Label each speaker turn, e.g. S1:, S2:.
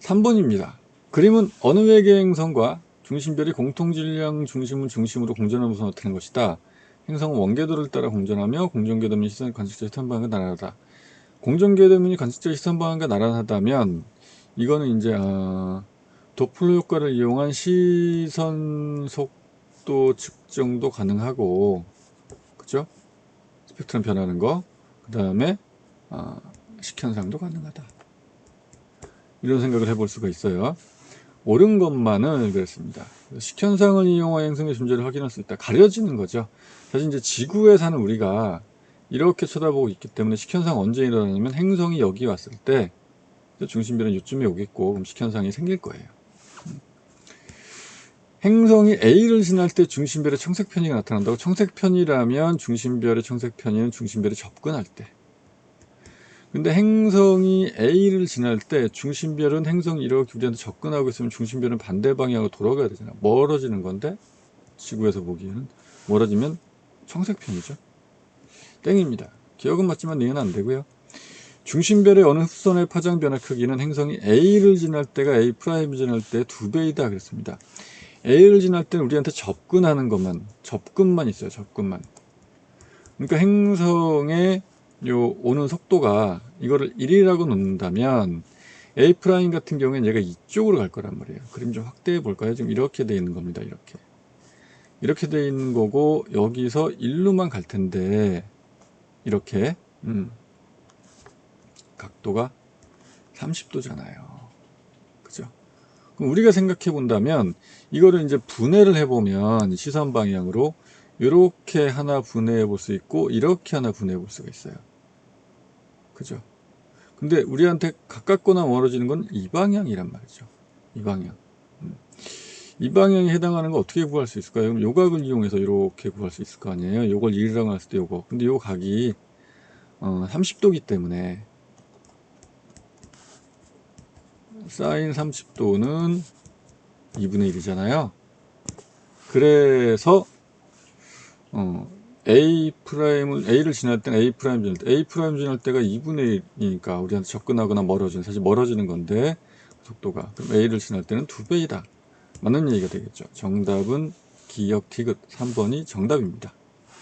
S1: 3번입니다. 그림은 어느 외계 행성과 중심별이 공통질량 중심을 중심으로 공전하면서 나타낸 것이다. 행성은 원궤도를 따라 공전하며 공전궤도면 시선 관측자 시선 방향과 나란하다. 공전궤도면이 관측자 시선 방향과 나란하다면 이거는 이제 어, 도플러 효과를 이용한 시선 속도 측정도 가능하고 그죠? 스펙트럼 변하는 거. 그 다음에 어, 식현상도 가능하다. 이런 생각을 해볼 수가 있어요. 옳은 것만은 그랬습니다. 식현상을 이용하여 행성의 존재를 확인할 수 있다. 가려지는 거죠. 사실 이제 지구에 사는 우리가 이렇게 쳐다보고 있기 때문에 식현상 언제 일어나냐면 행성이 여기 왔을 때 중심별은 이쯤에 오겠고 그럼 식현상이 생길 거예요. 음. 행성이 A를 지날 때 중심별의 청색 편이가 나타난다고 청색 편이라면 중심별의 청색 편이는 중심별이 접근할 때 근데 행성이 A를 지날 때 중심별은 행성이 이렇게 우리한테 접근하고 있으면 중심별은 반대 방향으로 돌아가야 되잖아. 멀어지는 건데 지구에서 보기에는 멀어지면 청색편이죠. 땡입니다. 기억은 맞지만 내은 안 되고요. 중심별의 어느 흡선의 파장 변화 크기는 행성이 A를 지날 때가 A 프라임을 지날 때 두 배이다 그랬습니다. A를 지날 때는 우리한테 접근하는 것만 접근만 있어요. 접근만. 그러니까 행성의 요 오는 속도가 이거를 1이라고 놓는다면 A 프라임 같은 경우에는 얘가 이쪽으로 갈 거란 말이에요. 그림 좀 확대해 볼까요? 지금 이렇게 돼 있는 겁니다. 이렇게. 이렇게 돼 있는 거고 여기서 1루만 갈 텐데 이렇게 음. 각도가 30도잖아요. 그죠? 그럼 우리가 생각해 본다면 이거를 이제 분해를 해 보면 시선 방향으로 이렇게 하나 분해해 볼 수 있고 이렇게 하나 분해해 볼 수가 있어요. 그죠? 근데 우리한테 가깝거나 멀어지는 건 이 방향이란 말이죠. 이 방향. 음. 이 방향에 해당하는 거 어떻게 구할 수 있을까요? 그럼 요각을 이용해서 이렇게 구할 수 있을 거 아니에요? 요걸 1이라고 했을 때 요거. 근데 요 각이 어, 30도기 때문에 사인 30도는 2분의 1이잖아요. 그래서 어, A 프라임을 A를 지날 때는 A 프라임 지날 때 A 프라임 지날 때가 2분의 1이니까 우리한테 접근하거나 멀어지는 사실 멀어지는 건데 속도가. 그럼 A를 지날 때는 두 배이다. 맞는 얘기가 되겠죠. 정답은 기억 티귿. 3번이 정답입니다